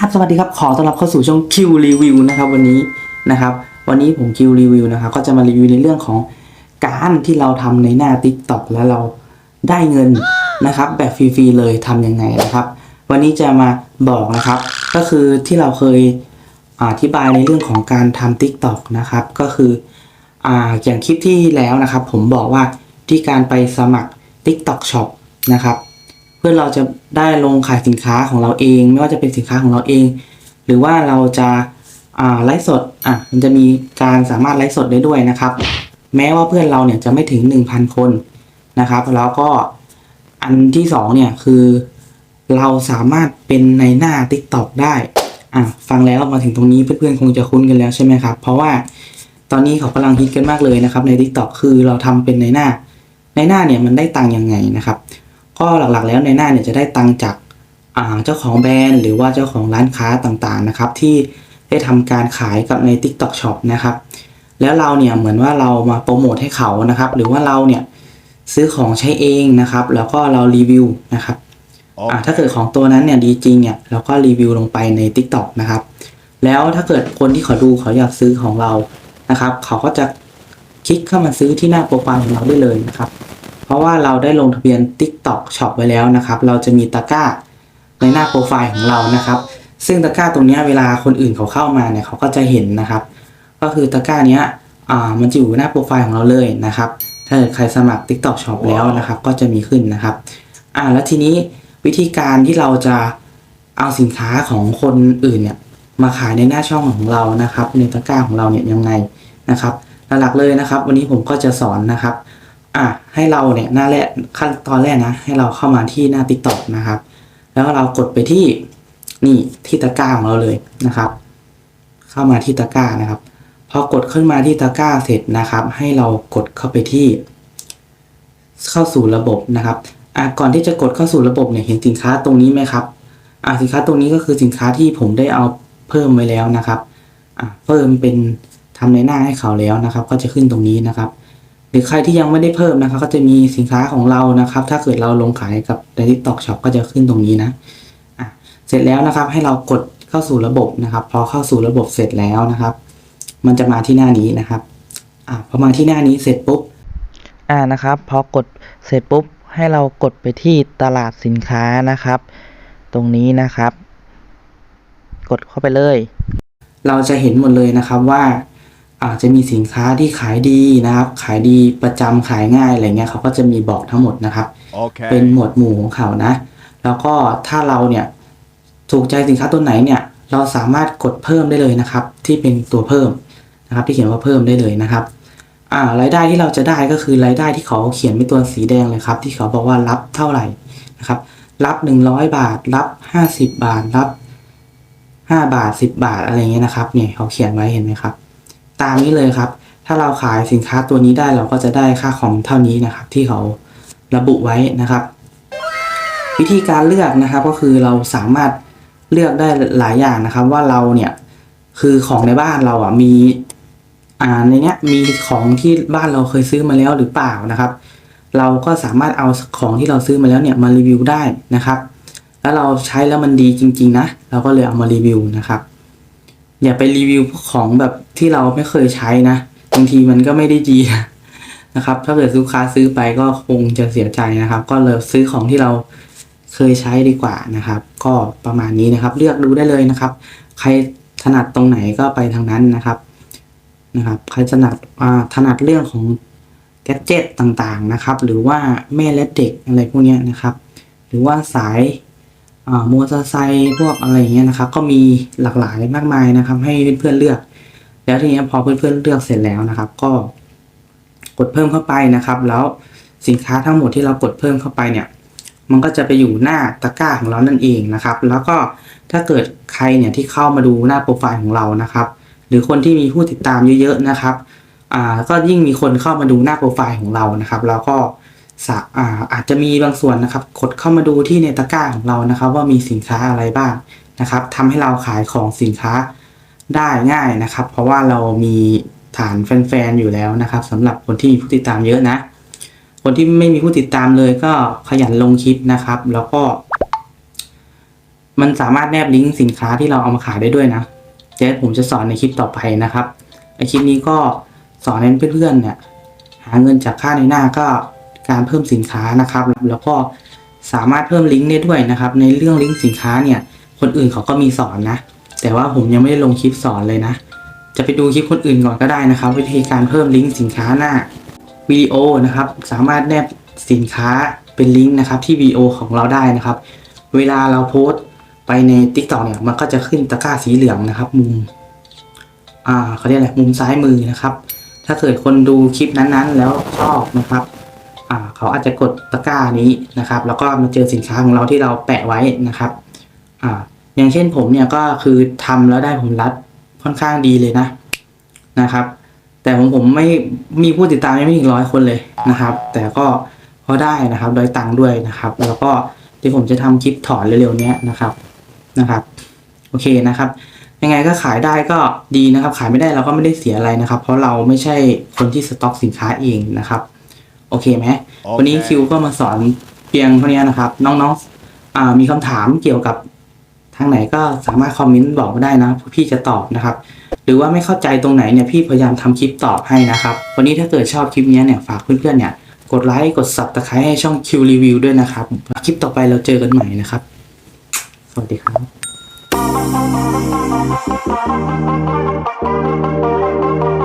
ครับสวัสดีครับขอต้อนรับเข้าสู่ช่องคิวรีวิวนะครับวันนี้นะครับ วันนี้ผมคิวรีวิวนะครับก็จะมารีวิวในเรื่องของการที่เราทำในหน้า Tik t o อกแล้วเราได้เงินนะครับ แบบฟรีๆเลยทำยังไงนะครับ วันนี้จะมาบอกนะครับ ก็คือที่เราเคยอธิบายในเรื่องของการทำ Tik t o อกนะครับ ก็คือออย่างคลิปที่แล้วนะครับ ผมบอกว่าที่การไปสมัคร TikTok Shop นะครับ เพื่อเราจะได้ลงขายสินค้าของเราเอง ไม่ว่าจะเป็นสินค้าของเราเอง หรือว่าเราจะไลฟ์สดอะมันจะมีการสามารถไลฟ์สดได้ด้วยนะครับ แม้ว่าเพื่อนเราเนี่ยจะไม่ถึง 1,000 คนนะครับ แล้วก็อันที่สองเนี่ยคือเราสามารถเป็นในหน้า TikTok ได้อะฟังแล้วมาถึงตรงนี้เพื่อนๆคงจะคุ้นกันแล้วใช่ไหมครับ เพราะว่าตอนนี้เขากำลังฮิตกันมากเลยนะครับใน TikTok คือเราทำเป็นในหน้า ในหน้าเนี่ยมันได้ตังค์ยังไงนะครับ ก็หลักๆแล้วในหน้าเนี่ยจะได้ตังค์จากอ่าเจ้าของแบรนด์หรือว่าเจ้าของร้านค้าต่างๆนะครับ ที่ได้ทำการขายกับใน TikTok Shop นะครับ แล้วเราเนี่ยเหมือนว่าเรามาโปรโมทให้เขานะครับ หรือว่าเราเนี่ยซื้อของใช้เองนะครับ แล้วก็เรารีวิวนะครับอ่าถ้าเกิดของตัวนั้นเนี่ยดีจริงเนี่ยเราก็รีวิวลงไปใน TikTok นะครับ แล้วถ้าเกิดคนที่เขาดูเขาอยากซื้อของเรานะครับ เขาก็จะคลิกเข้ามาซื้อที่หน้าโปรไฟล์ของเราได้เลยนะครับ เพราะว่าเราได้ลงทะเบียน TikTok Shop ไว้แล้วนะครับ เราจะมีตะกร้าในหน้าโปรไฟล์ของเรานะครับ ซึ่งตะกร้าตรงนี้เวลาคนอื่นเขาเข้ามาเนี่ยเขาก็จะเห็นนะครับ ก็คือตะกร้าเนี้ยอ่ามันจะอยู่หน้าโปรไฟล์ของเราเลยนะครับ ถ้าเกิดใครสมัคร TikTok Shop แล้วนะครับ ก็จะมีขึ้นนะครับอ่าแล้วทีนี้วิธีการที่เราจะเอาสินค้าของคนอื่นเนี่ยมาขายในหน้าช่องของเรานะครับ ในตะกร้าของเราเนี่ยยังไงนะครับหลักๆเลยนะครับ วันนี้ผมก็จะสอนนะครับ อะให้เราเนี่ยหน้าแรกขั้นตอนแรกนะ ให้เราเข้ามาที่หน้า TikTok นะครับ แล้วเรากดไปที่นี่ที่ตะกร้าของเราเลยนะครับ เข้ามาที่ตะกร้านะครับพอกดขึ้นมาที่ตะกร้าเสร็จนะครับ ให้เรากดเข้าไปที่ เข้าสู่ระบบนะครับอะก่อนที่จะกดเข้าสู่ระบบเนี่ยเห็นสินค้าตรงนี้ไหมครับอะสินค้าตรงนี้ก็คือสินค้าที่ผมได้เอาเพิ่มไว้แล้วนะครับอะเพิ่มเป็นทำในหน้าให้เขาแล้วนะครับ ก็จะขึ้นตรงนี้นะครับ หรือใครที่ยังไม่ได้เพิ่มนะครับก็จะมีสินค้าของเรานะครับ ถ้าเกิดเราลงขายกับใน TikTok Shop ก็จะขึ้นตรงนี้นะอะเสร็จแล้วนะครับ ให้เรากดเข้าสู่ระบบนะครับ พอเข้าสู่ระบบเสร็จแล้วนะครับ มันจะมาที่หน้านี้นะครับอะพอมาที่หน้านี้เสร็จปุ๊บอ่านะครับ พอกดเสร็จปุ๊บ ให้เรากดไปที่ตลาดสินค้านะครับ ตรงนี้นะครับ กดเข้าไปเลย เราจะเห็นหมดเลยนะครับว่า อาจจะมีสินค้าที่ขายดีนะครับ ขายดีประจำขายง่ายอะไรเงี้ยเขาก็จะมีบอกทั้งหมดนะครับ Okay. เป็นหมวดหมู่ของเขานะ แล้วก็ถ้าเราเนี่ยถูกใจสินค้าตัวไหนเนี่ย เราสามารถกดเพิ่มได้เลยนะครับ ที่เป็นตัวเพิ่มนะครับ ที่เขียนว่าเพิ่มได้เลยนะครับอ่ารายได้ที่เราจะได้ก็คือรายได้ที่เขาเขียนเป็นตัวสีแดงเลยครับ ที่เขาบอกว่ารับเท่าไหร่นะครับ รับ 100 บาท รับ 50 บาท รับ 5 บาท 10 บาทอะไรเงี้ยนะครับ เนี่ยเขาเขียนไว้เห็นไหมครับ ตามนี้เลยครับ ถ้าเราขายสินค้าตัวนี้ได้เราก็จะได้ค่าคอมเท่านี้นะครับ ที่เขาระบุไว้นะครับ วิธีการเลือกนะครับก็คือเราสามารถเลือกได้หลายอย่างนะครับ ว่าเราเนี่ยคือของในบ้านเราอะมีอ่าในเนี้ยมีของที่บ้านเราเคยซื้อมาแล้วหรือเปล่านะครับ เราก็สามารถเอาของที่เราซื้อมาแล้วเนี่ยมารีวิวได้นะครับ แล้วเราใช้แล้วมันดีจริง ๆ นะ เราก็เลยเอามารีวิวนะครับ อย่าไปรีวิวของแบบที่เราไม่เคยใช้นะบางทีมันก็ไม่ได้ดีนะครับ ถ้าเกิดลูกค้าซื้อไปก็คงจะเสียใจนะครับ ก็เลยซื้อของที่เราเคยใช้ดีกว่านะครับ ก็ประมาณนี้นะครับ เลือกดูได้เลยนะครับ ใครถนัดตรงไหนก็ไปทางนั้นนะครับนะครับ ใครถนัดอ่าถนัดเรื่องของแกดเจิตต่างๆนะครับ หรือว่าแม่และเด็กอะไรพวกนี้นะครับ หรือว่าสาย มอเตอร์ไซค์พวกอะไรอย่างเงี้ยนะครับ ก็มีหลากหลายมากมายนะครับ ให้เพื่อนๆเลือก แล้วทีนี้พอเพื่อนๆเลือกเสร็จแล้วนะครับ ก็กดเพิ่มเข้าไปนะครับ แล้วสินค้าทั้งหมดที่เรากดเพิ่มเข้าไปเนี่ย มันก็จะไปอยู่หน้าตะกร้าของเรานั่นเองนะครับ แล้วก็ถ้าเกิดใครเนี่ยที่เข้ามาดูหน้าโปรไฟล์ของเรานะครับ หรือคนที่มีผู้ติดตามเยอะๆนะครับ อ่าก็ยิ่งมีคนเข้ามาดูหน้าโปรไฟล์ของเรานะครับ แล้วก็ อาอาจจะมีบางส่วนนะครับกดเข้ามาดูที่ในตะกร้าของเรานะครับ ว่ามีสินค้าอะไรบ้างนะครับทำให้เราขายของสินค้าได้ง่ายนะครับ เพราะว่าเรามีฐานแฟนๆอยู่แล้วนะครับสำหรับคนที่มีผู้ติดตามเยอะนะ คนที่ไม่มีผู้ติดตามเลยก็ขยันลงคลิปนะครับ แล้วก็ มันสามารถแนบลิงก์สินค้าที่เราเอามาขายได้ด้วยนะเดี๋ยวผมจะสอนในคลิปต่อไปนะครับในคลิปนี้ก็สอนให้เพื่อนๆเนี่ยหาเงินจากค่าในหน้าก็ การเพิ่มสินค้านะครับ แล้วก็สามารถเพิ่มลิงก์ได้ด้วยนะครับ ในเรื่องลิงก์สินค้าเนี่ยคนอื่นเขาก็มีสอนนะ แต่ว่าผมยังไม่ได้ลงคลิปสอนเลยนะ จะไปดูคลิปคนอื่นก่อนก็ได้นะครับ วิธีการเพิ่มลิงก์สินค้าหน้าวิดีโอนะครับ สามารถแนบสินค้าเป็นลิงก์นะครับที่วิดีโอของเราได้นะครับ เวลาเราโพสต์ไปใน Tik t o k เนี่ยมันก็จะขึ้นตะกร้าสีเหลืองนะครับมุมอ่าเขาเรียกอะไรมุมซ้ายมือนะครับ ถ้าเกิดคนดูคลิปนั้นๆ แล้วชอบนะครับ เขาอาจจะกดตะกร้านี้นะครับ แล้วก็มาเจอสินค้าของเราที่เราแปะไว้นะครับอ่าอย่างเช่นผมเนี่ยก็คือทำแล้วได้ผลลัพธ์ค่อนข้างดีเลยนะนะครับ แต่ผมผมไม่มีผู้ติดตามยังไม่ถึงร้อยคนเลยนะครับ แต่ก็พอได้นะครับโดยตังค์ด้วยนะครับ แล้วก็ที่ผมจะทำคลิปถอนเร็วๆนี้นะครับนะครับ โอเคนะครับยังไงก็ขายได้ก็ดีนะครับ ขายไม่ได้เราก็ไม่ได้เสียอะไรนะครับ เพราะเราไม่ใช่คนที่สต็อกสินค้าเองนะครับ โอเคไหมโอเควันนี้คิวก็มาสอนเพียงเท่านี้นะครับ น้องๆอ่ามีคำถามเกี่ยวกับทางไหนก็สามารถคอมเมนต์บอกมาได้นะพี่จะตอบนะครับ หรือว่าไม่เข้าใจตรงไหนเนี่ยพี่พยายามทำคลิปตอบให้นะครับ วันนี้ถ้าเกิดชอบคลิปนี้เนี่ยฝากเพื่อนๆเนี่ยกดไลค์กด subscribe ให้ช่อง Q Review ด้วยนะครับ คลิปต่อไปเราเจอกันใหม่นะครับ สวัสดีครับโ